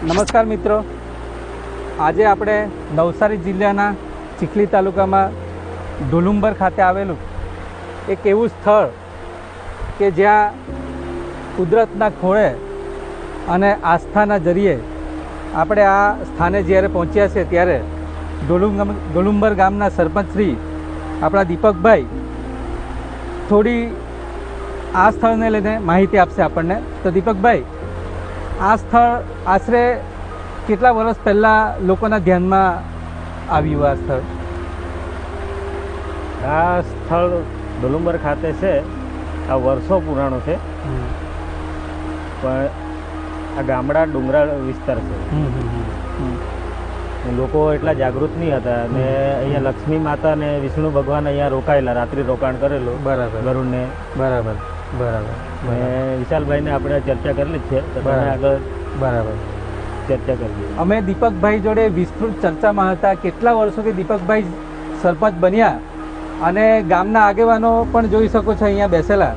નમસ્કાર મિત્રો. આજે આપણે નવસારી જિલ્લાના ચીખલી તાલુકામાં ઢોલુંબર ખાતે આવેલું એક એવું સ્થળ કે જ્યાં કુદરતના ખોળે અને આસ્થાના જરીએ આપણે આ સ્થાને જ્યારે પહોંચ્યા છે ત્યારે ડોલુંગમ, ડોલુંબર ગામના સરપંચ શ્રી આપણા દીપકભાઈ થોડી આ સ્થળને લઈને માહિતી આપશે આપણને. તો દીપકભાઈ આ સ્થળ આશરે કેટલા વર્ષ પહેલાં લોકોના ધ્યાનમાં આવ્યું આ સ્થળ? આ સ્થળ ડુલુંબર ખાતે છે. આ વર્ષો પુરાણું છે. પણ આ ગામડા ડુંગરાળ વિસ્તાર છે. લોકો એટલા જાગૃત નહીં હતા અને અહીંયા લક્ષ્મી માતા અને વિષ્ણુ ભગવાન અહીંયા રોકાયેલા રાત્રિ રોકાણ કરેલું. બરાબર. ગરુડને બરાબર. બરાબર વિશાલભાઈને આપણે ચર્ચા કરેલી છે તમે. આગળ બરાબર ચર્ચા કરી અમે દીપકભાઈ જોડે વિસ્તૃત ચર્ચામાં હતા કેટલા વર્ષોથી દીપકભાઈ સરપંચ બન્યા અને ગામના આગેવાનો પણ જોઈ શકો છો અહીંયા બેસેલા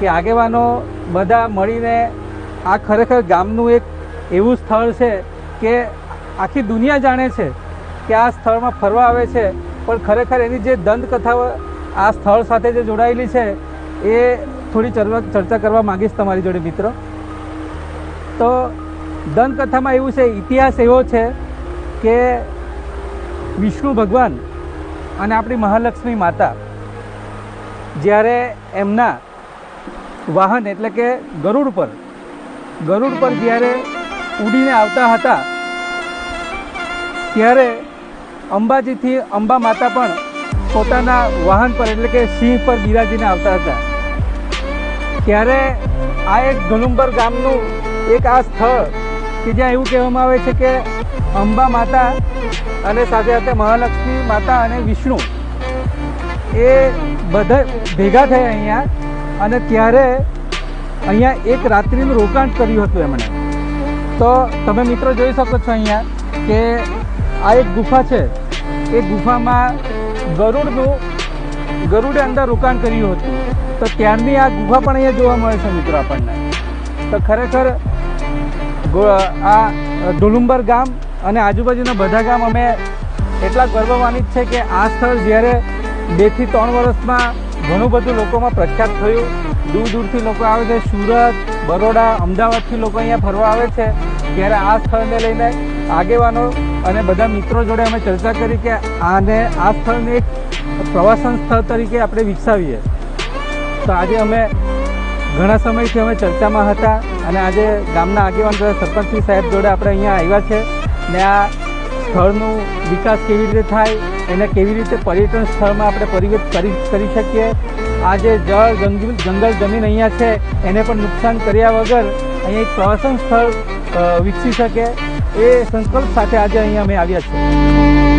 કે આગેવાનો બધા મળીને આ ખરેખર ગામનું એક એવું સ્થળ છે કે આખી દુનિયા જાણે છે કે આ સ્થળમાં ફરવા આવે છે પણ ખરેખર એની જે દંતકથાઓ આ સ્થળ સાથે જે જોડાયેલી છે એ થોડી ચર્ચા કરવા માંગીશ તમારી જોડે, મિત્રો. તો દંતકથામાં એવું છે, ઇતિહાસ એવો છે કે વિષ્ણુ ભગવાન અને આપણી મહાલક્ષ્મી માતા જ્યારે એમના વાહન એટલે કે ગરુડ પર ગરુડ પર જ્યારે ઉડીને આવતા હતા, ત્યારે અંબાજીથી અંબા માતા પણ પોતાના વાહન પર એટલે કે સિંહ પર બિરાજીને આવતા હતા. ત્યારે આ એક ધુલુંબર ગામનું એક આ સ્થળ કે જ્યાં એવું કહેવામાં આવે છે કે અંબા માતા અને સાથે સાથે મહાલક્ષ્મી માતા અને વિષ્ણુ એ બધા ભેગા થયા અહીંયા અને ત્યારે અહીંયા એક રાત્રિનું રોકાણ કર્યું હતું એમણે. તો તમે મિત્રો જોઈ શકો છો અહીંયા કે આ એક ગુફા છે. એ ગુફામાં ગરુડનું, ગરુડે અંદર રોકાણ કર્યું હતું. તો ત્યારની આ ગુફા પણ અહીંયા જોવા મળે છે મિત્રો આપણને. તો ખરેખર આ ડુલુંબર ગામ અને આજુબાજુના બધા ગામ અમે એટલા ગર્વમાનિત છે કે આ સ્થળ જ્યારે બેથી ત્રણ વર્ષમાં ઘણું બધું લોકોમાં પ્રખ્યાત થયું. દૂર દૂરથી લોકો આવે છે. સુરત, બરોડા, અમદાવાદથી લોકો અહીંયા ફરવા આવે છે. ત્યારે આ સ્થળને લઈને આગેવાનો અને બધા મિત્રો જોડે અમે ચર્ચા કરી કે આને આ સ્થળને એક પ્રવાસન સ્થળ તરીકે આપણે વિકસાવીએ. તો આજે અમે ઘણા સમયથી અમે ચર્ચામાં હતા અને આજે ગામના આગેવાન જોડે સરપંચશ્રી સાહેબ જોડે આપણે અહીંયા આવ્યા છે ને આ સ્થળનું વિકાસ કેવી રીતે થાય, એને કેવી રીતે પર્યટન સ્થળમાં આપણે પરિવર્ત કરી કરી શકીએ આ જે જળ જંગલ જંગલ જમીન અહીંયા છે, એને પણ નુકસાન કર્યા વગર અહીંયા એક પ્રવાસન સ્થળ વિકસી શકે એ સંકલ્પ સાથે આજે અહીંયા અમે આવ્યા છીએ.